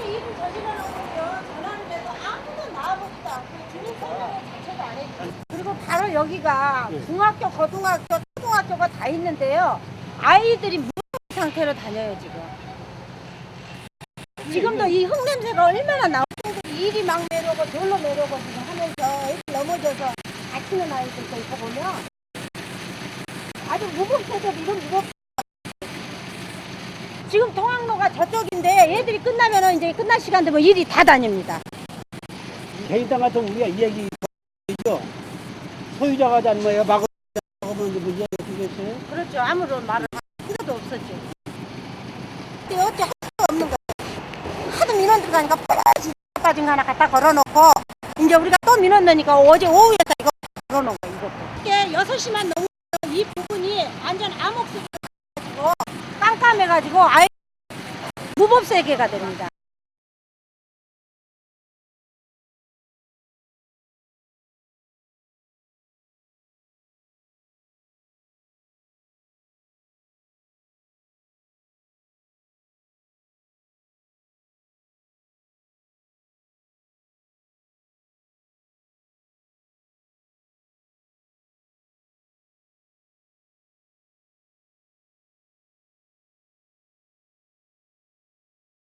일을 저질러. 전화를 해도 아무도 나와보지도 않고 주민 설명을 자체도 안 해주고. 그리고 바로 여기가 네. 중학교, 고등학교, 초등학교가 다 있는데요. 아이들이 무슨 상태로 다녀요 지금. 지금도 이 흙냄새가 얼마나 나오는데 이리 막 내려오고 저로 내려오고 지금 하면서 애들 넘어져서 다치는 아이들도 있고 보면 아주 무겁게도 이런 무겁 지금 통학로가 저쪽인데 애들이 끝나면은 이제 끝날 시간 되면 일이 다 다닙니다. 개인 땅 같은 우리가 이 얘기 있죠. 소유자가 하지 않으면 막으면 문제 되겠어요? 그렇죠. 아무런 말을 할 필요도 없었죠. 근데 어째 할 수가 없는 거예요. 하도 민원 들어가니까 빠진 빠진 거 하나 갖다 걸어놓고 이제 우리가 또 민원 넣으니까 어제 오후에 이거 걸어놓은 거 이것도. 이게 6시만 넘으면 이 부분이 완전 깜깜 해가지고 아예 무법 세계가 됩니다.